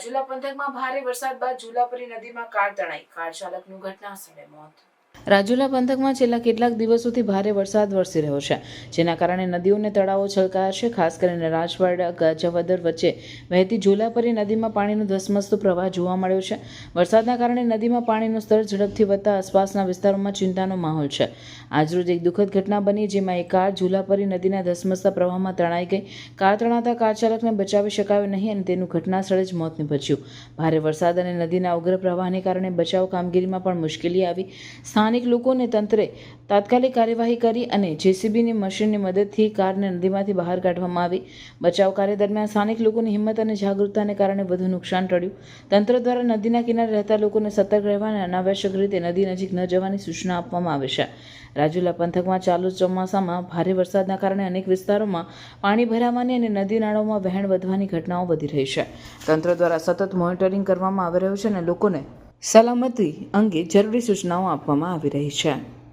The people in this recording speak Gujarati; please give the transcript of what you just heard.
રાજુલા પંથકમાં ભારે વરસાદ બાદ જુલાપરી નદીમાં કાર તણાઈ. કાર ચાલકનું ઘટના સ્થળે મોત. રાજુલા પંથકમાં છેલ્લા કેટલાક દિવસોથી ભારે વરસાદ વરસી રહ્યો છે, જેના કારણે નદીઓ અને તળાવો છલકાયા છે. ખાસ કરીને રાજવાડા, ગાજાવદર વચ્ચે વહેતી ઝુલાપરી નદીમાં પાણીનો ધસમસતો પ્રવાહ જોવા મળ્યો છે. વરસાદના કારણે નદીમાં પાણીનું સ્તર ઝડપથી વધતા આસપાસના વિસ્તારોમાં ચિંતાનો માહોલ છે. આજરોજ એક દુઃખદ ઘટના બની, જેમાં એક કાર ઝુલાપરી નદીના ધસમસતા પ્રવાહમાં તણાઈ ગઈ. કાર તણાતા કાર ચાલકને બચાવી શકાયો નહીં અને તેનું ઘટના સ્થળે જ મોત નીપજ્યું. ભારે વરસાદ અને નદીના ઉગ્ર પ્રવાહને કારણે બચાવ કામગીરીમાં પણ મુશ્કેલી આવી. સ્થાનિક લોકોને તંત્રે તાત્કાલિક કાર્યવાહી કરી અને જેસીબીની મશીનની મદદથી કારને નદીમાંથી બહાર કાઢવામાં આવી. બચાવ કાર્ય દરમિયાન સ્થાનિક લોકોની હિંમત અને જાગૃતતાને કારણે વધુ નુકસાન ટળ્યું. તંત્ર દ્વારા નદીના કિનારે રહેતા લોકોને સતર્ક રહેવા અને અનાવશ્યક રીતે નદી નજીક ન જવાની સૂચના આપવામાં આવે છે. રાજુલા પંથકમાં ચાલુ ચોમાસામાં ભારે વરસાદના કારણે અનેક વિસ્તારોમાં પાણી ભરાવાની અને નદી નાળોમાં વહેણ વધવાની ઘટનાઓ વધી રહી છે. તંત્ર દ્વારા સતત મોનિટરિંગ કરવામાં આવી રહ્યું છે અને લોકોને સલામતી અંગે જરૂરી સૂચનાઓ આપવામાં આવી રહી છે.